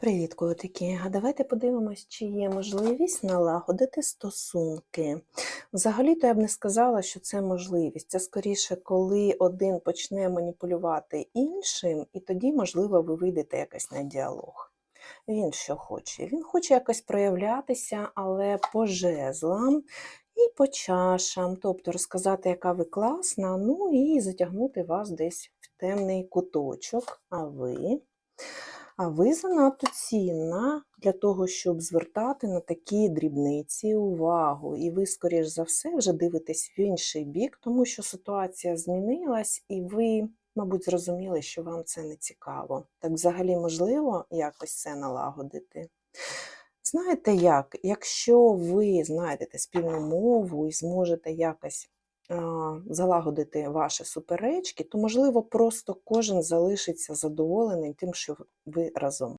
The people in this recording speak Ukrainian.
Привіт, котики! А давайте подивимось, чи є можливість налагодити стосунки. Взагалі-то я б не сказала, що це можливість. Це скоріше, коли один почне маніпулювати іншим, і тоді, можливо, ви вийдете якось на діалог. Він що хоче? Він хоче якось проявлятися, але по жезлам і по чашам, тобто розказати, яка ви класна, ну і затягнути вас десь в темний куточок, а ви. А ви занадто цінна для того, щоб звертати на такі дрібниці увагу. І ви, скоріш за все, вже дивитесь в інший бік, тому що ситуація змінилась, і ви, мабуть, зрозуміли, що вам це не цікаво. Так взагалі можливо якось це налагодити. Знаєте як? Якщо ви знайдете спільну мову і зможете якось залагодити ваші суперечки, то, можливо, просто кожен залишиться задоволений тим, що ви разом.